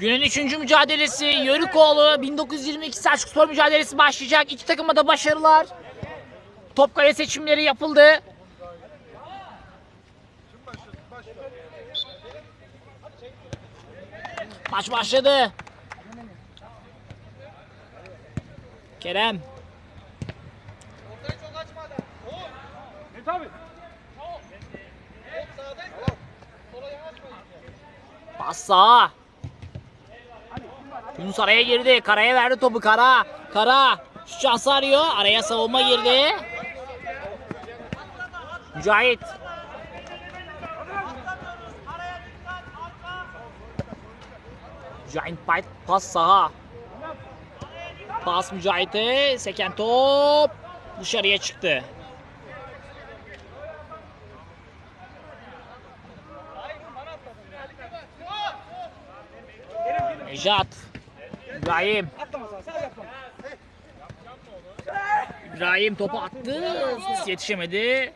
Günün üçüncü mücadelesi Yörükoğlu 1922 Selçuk Spor mücadelesi başlayacak. İki takıma da başarılar. Top seçimleri yapıldı. Maç başladı. Kerem. Pas sağa. Yunus araya girdi. Karaya verdi topu. Kara. Kara. Şu şansı arıyor. Araya savunma girdi. Mücahit. Mücahit pas sağa. Pas Mücahit'e. Seken top. Dışarıya çıktı. Nejat. İbrahim. İbrahim topu attı. Yetişemedi.